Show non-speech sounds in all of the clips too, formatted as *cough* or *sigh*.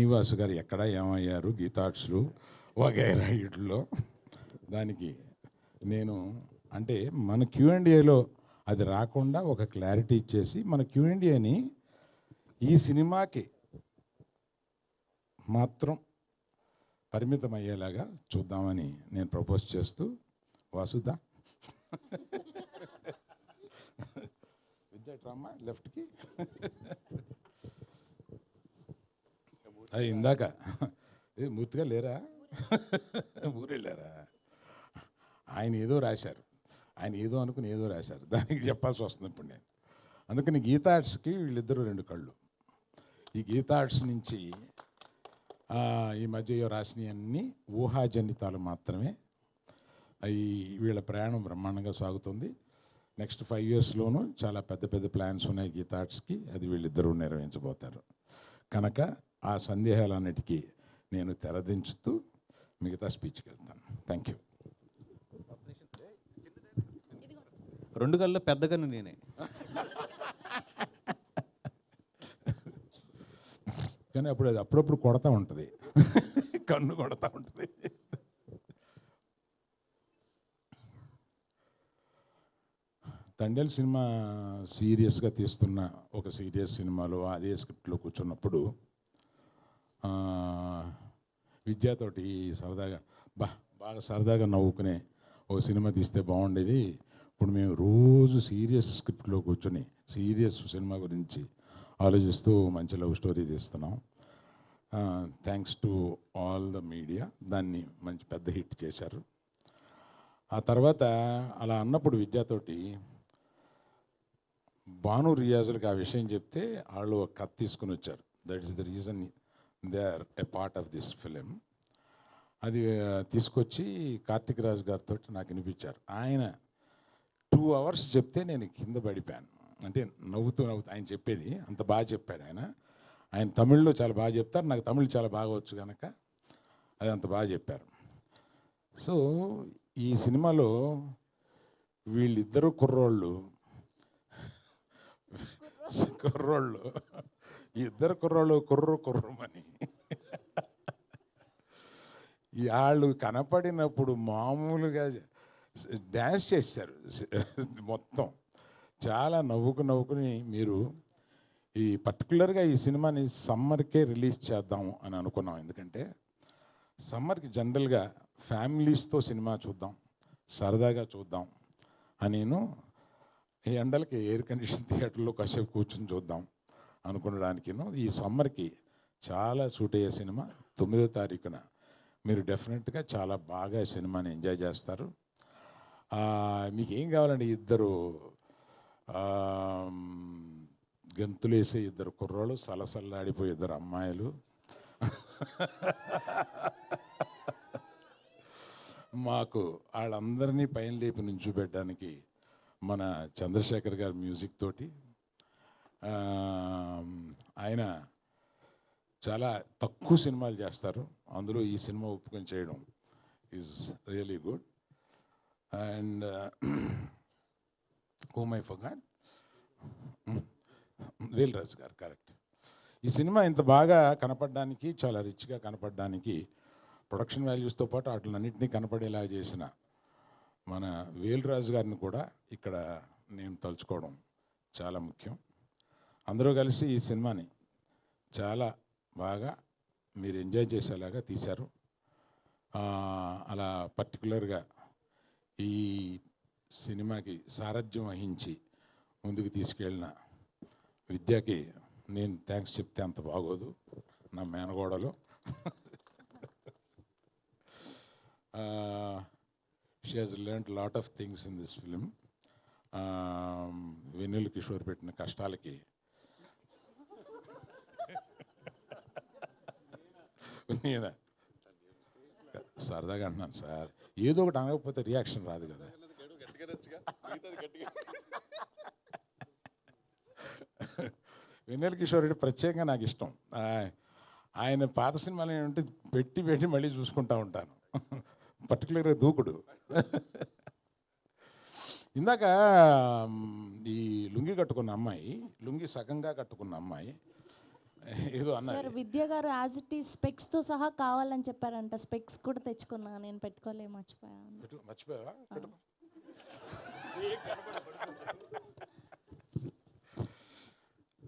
శ్రీనివాస్ గారు ఎక్కడ ఏమయ్యారు? గీతార్ట్స్లు వగైరా వీటిలో దానికి నేను అంటే మన క్యూఎండిఏలో అది రాకుండా ఒక క్లారిటీ ఇచ్చేసి మన క్యూఎండిఏని ఈ సినిమాకి మాత్రం పరిమితం అయ్యేలాగా చూద్దామని నేను ప్రపోజ్ చేస్తూ వాసుదా. విద్యాట్రామా లెఫ్ట్కి? అది ఇందాక. ఏ మూర్తిగా లేరా? ఊరెళ్ళారా ఆయన ఏదో రాశారు. ఆయన ఏదో అనుకుని ఏదో రాశారు. దానికి చెప్పాల్సి వస్తుంది ఇప్పుడు నేను. అందుకని గీతా ఆర్ట్స్కి వీళ్ళిద్దరూ రెండు కళ్ళు. ఈ గీతా ఆర్ట్స్ నుంచి ఈ మధ్య రాసినవన్నీ ఊహాజనితాలు మాత్రమే. అవి వీళ్ళ ప్రయాణం బ్రహ్మాండంగా సాగుతుంది. నెక్స్ట్ ఫైవ్ ఇయర్స్లోనూ చాలా పెద్ద పెద్ద ప్లాన్స్ ఉన్నాయి గీతా ఆర్ట్స్కి. అది వీళ్ళిద్దరూ నిర్వహించబోతారు కనుక ఆ సందేహాలన్నిటికీ నేను తెరదించుతూ మిగతా స్పీచ్కి వెళ్తాను. Thank you. రెండు కళ్ళు పెద్దగాను నేనే. కానీ అప్పుడు అది అప్పుడప్పుడు కొడతా ఉంటుంది. కన్ను కొడతా ఉంటుంది. తండేల్ సినిమా సీరియస్గా తీస్తున్న ఒక సీరియస్ సినిమాలో అదే స్క్రిప్ట్లో కూర్చున్నప్పుడు విద్యతోటి సరదాగా బా బాగా సరదాగా నవ్వుకునే ఓ సినిమా తీస్తే బాగుండేది. ఇప్పుడు మేము రోజు సీరియస్ స్క్రిప్ట్లో కూర్చొని సీరియస్ సినిమా గురించి ఆలోచిస్తూ మంచి లవ్ స్టోరీ తీస్తున్నాం. Thanks to all the media దాన్ని మంచి పెద్ద హిట్ చేశారు. ఆ తర్వాత అలా అన్నప్పుడు విద్యతోటి భాను రియాజులకు ఆ విషయం చెప్తే వాళ్ళు ఒక కత్ తీసుకుని వచ్చారు. That is the reason they are a part of this film అది తీసుకొచ్చి కార్తిక్ రాజు గారితో నాకు వినిపించారు. ఆయన టూ అవర్స్ చెప్తే నేను కింద పడిపోయాను. అంటే నవ్వుతూ నవ్వుతూ ఆయన చెప్పేది అంత బాగా చెప్పాడు ఆయన. ఆయన తమిళ్ళో చాలా బాగా చెప్తారు నాకు తమిళ్ చాలా బాగా వచ్చు కనుక అది అంత బాగా చెప్పారు. సో ఈ సినిమాలో వీళ్ళిద్దరు కుర్రోళ్ళు. *laughs* కుర్రోళ్ళు. ఇద్దరు కుర్రోళ్ళు కుర్రు కుర్రమని. వాళ్ళు కనపడినప్పుడు మామూలుగా డ్యాన్స్ చేశారు మొత్తం. చాలా నవ్వుకు నవ్వుకుని మీరు ఈ పర్టికులర్గా ఈ సినిమాని సమ్మర్కే రిలీజ్ చేద్దాం అని అనుకున్నాం. ఎందుకంటే సమ్మర్కి జనరల్గా ఫ్యామిలీస్తో సినిమా చూద్దాం సరదాగా చూద్దాం అని నేను ఈ ఎండలకి ఎయిర్ కండిషన్ థియేటర్లో కాసేపు కూర్చొని చూద్దాం. అనుకునడానికిను. ఈ సమ్మర్కి చాలా సూట్ అయ్యే సినిమా తొమ్మిదో తారీఖున. మీరు డెఫినెట్గా చాలా బాగా సినిమాని ఎంజాయ్ చేస్తారు. మీకు ఏం కావాలండి? ఇద్దరు గంతులేసే ఇద్దరు కుర్రోళ్ళు సలసల్లాడిపోయే ఇద్దరు అమ్మాయిలు. మాకు వాళ్ళందరినీ పైన లేపి నుంచోబెట్టడానికి మన చంద్రశేఖర్ గారి మ్యూజిక్ తోటి ఆయన చాలా తక్కువ సినిమాలు చేస్తారు. అందులో ఈ సినిమా ఒప్పుకొని చేయడం is really good and home I forgot Veelraj గారు కరెక్ట్ ఈ సినిమా ఇంత బాగా కనపడడానికి చాలా రిచ్గా కనపడడానికి ప్రొడక్షన్ వాల్యూస్తో పాటు వాటిలన్నింటినీ కనపడేలా చేసిన మన వేల్రాజు గారిని కూడా ఇక్కడ నేను తలుచుకోవడం చాలా ముఖ్యం. అందరూ కలిసి ఈ సినిమాని చాలా బాగా మీరు ఎంజాయ్ చేసేలాగా తీశారు. అలా పర్టికులర్గా ఈ సినిమాకి సారథ్యం వహించి ముందుకు తీసుకెళ్ళిన విద్యకి నేను థ్యాంక్స్ చెప్తే అంత బాగోదు. నా మేనగోడలు. She has learn lot of things in this film Vennela Kishore పెట్టిన కష్టాలకి నేనా సరదాగా అంటున్నాను సార్. ఏదో ఒకటి అనకపోతే రియాక్షన్ రాదు కదా. వెన్నెల కిషోర్ రెడ్డి ప్రత్యేకంగా నాకు ఇష్టం. ఆయన పాత సినిమాలు ఏంటంటే పెట్టి పెట్టి మళ్ళీ చూసుకుంటా ఉంటాను. పర్టికులర్గా దూకుడు. ఇందాక ఈ లుంగి కట్టుకున్న అమ్మాయి లుంగి సగంగా కట్టుకున్న అమ్మాయి *laughs* ఏదో సార్ విద్య గారు యాజ్ ఇట్ ఈస్ స్పెక్స్తో సహా కావాలని చెప్పారంట. స్పెక్స్ కూడా తెచ్చుకున్నా నేను పెట్టుకోలే మర్చిపోయాను. పెట్టు, మర్చిపోయావా.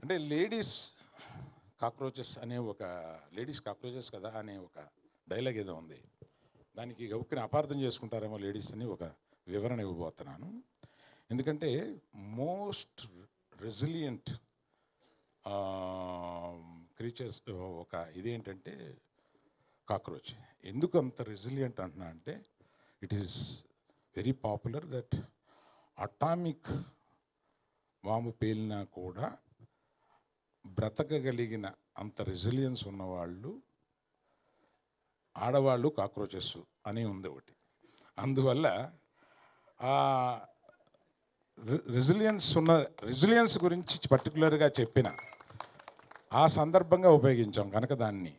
అంటే లేడీస్ కాక్రోచెస్ అనే ఒక లేడీస్ కాక్రోచెస్ కదా అనే ఒక డైలాగ్ ఏదో ఉంది. దానికి గౌక్కిని అపార్థం చేసుకుంటారేమో లేడీస్ అని ఒక వివరణ ఇవ్వబోతున్నాను. ఎందుకంటే మోస్ట్ రెసిలియంట్ క్రీచర్స్ ఒక ఇదేంటంటే కాక్రోచ్. ఎందుకు అంత రెసిలియంట్ అంటున్నా అంటే it is very popular that atomic వాము పేలినా కూడా బ్రతకగలిగిన అంత రెసిలియన్స్ ఉన్నవాళ్ళు ఆడవాళ్ళు కాక్రోచెస్ అని ఉంది ఒకటి. అందువల్ల రెసిలియన్స్ ఉన్న రెసిలియన్స్ గురించి పర్టికులర్గా చెప్పిన ఆ సందర్భంగా ఉపయోగించాం కనుక దాన్ని.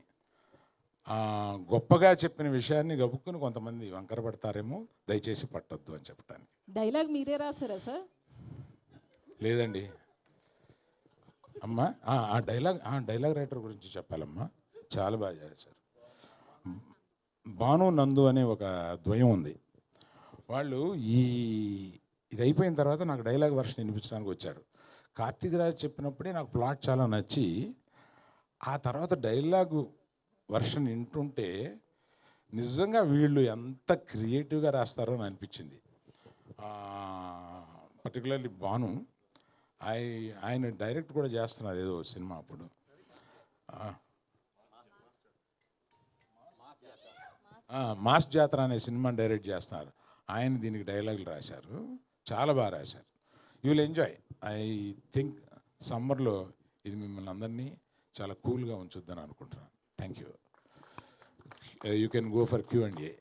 గొప్పగా చెప్పిన విషయాన్ని గబుక్కుని కొంతమంది వంకర పడతారేమో దయచేసి పట్టొద్దు అని చెప్పడానికి డైలాగ్ మీరే రాసారా సార్? లేదండి. అమ్మా ఆ, ఆ డైలాగ్ ఆ డైలాగ్ రైటర్ గురించి చెప్పాలమ్మా. చాలా బాగా చేశారు భాను నందు అనే ఒక ద్వయం ఉంది. వాళ్ళు ఈ ఇది అయిపోయిన తర్వాత నాకు డైలాగ్ వర్షన్ వినిపించడానికి వచ్చారు. కార్తీక్ రాజ్ చెప్పినప్పుడే నాకు ప్లాట్ చాలా నచ్చి ఆ తర్వాత డైలాగు వర్షన్ వింటుంటే నిజంగా వీళ్ళు ఎంత క్రియేటివ్గా రాస్తారో అని అనిపించింది. పర్టికులర్లీ భాను ఆయ ఆయన డైరెక్ట్ కూడా చేస్తున్నారు ఏదో సినిమా అప్పుడు. మాస్ జాతర అనే సినిమా డైరెక్ట్ చేస్తున్నారు. ఆయన దీనికి డైలాగులు రాశారు. చాలా బాగా రాశారు. You will enjoy I think సమ్మర్లో ఇది మిమ్మల్ని అందరినీ చాలా కూల్గా ఉంచుద్దని అనుకుంటున్నాను. Thank you you can go for Q and A